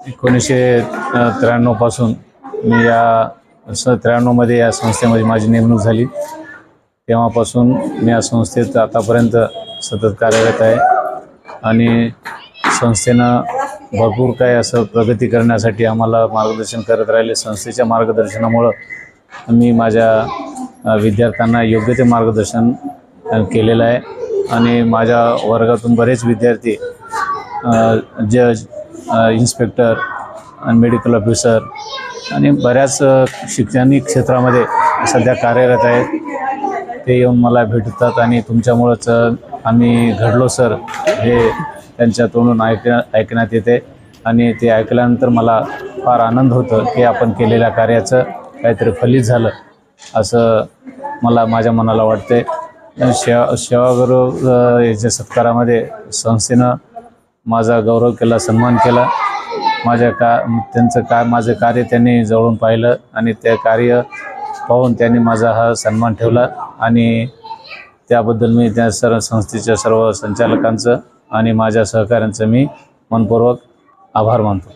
एकोणीसशे त्र्याण्णवपासून मी या स त्र्याण्णवमध्ये या संस्थेमध्ये माझी नेमणूक झाली. तेव्हापासून मी या संस्थेत आतापर्यंत सतत कार्यरत आहे आणि संस्थेनं भरपूर काय असं प्रगती करण्यासाठी आम्हाला मार्गदर्शन करत राहिले. संस्थेच्या मार्गदर्शनामुळं मी माझ्या विद्यार्थ्यांना योग्य ते मार्गदर्शन केलेलं आहे. आणि माझ्या वर्गातून बरेच विद्यार्थी जज इन्स्पेक्टर आणि मेडिकल ऑफिसर आणि बऱ्याच शिक्षणिक शैक्षणिक क्षेत्रामध्ये सध्या कार्यरत आहेत. ते येऊन मला भेटतात आणि तुमच्यामुळंच आम्ही घडलो सर. हे त्यांच्या तोंडून ऐकण्या ऐकण्यात येते आणि ते ऐकल्यानंतर मला फार आनंद होतो की आपण केलेल्या कार्याचं काहीतरी फलित झालं असं मला माझ्या मनाला वाटते. शेवा सेवागुरु याच्या सत्कारामध्ये संस्थेनं माझा गौरव केला सन्मान केला. माझ्या का त्यांचं का माझं कार्य त्यांनी जवळून पाहिलं आणि ते कार्य पाहून त्यांनी माझा हा सन्मान ठेवला आणि त्याबद्दल मी त्या सर्व संस्थेच्या सर्व संचालकांचं आणि माझ्या सहकाऱ्यांचं मी मनपूर्वक आभार मानतो.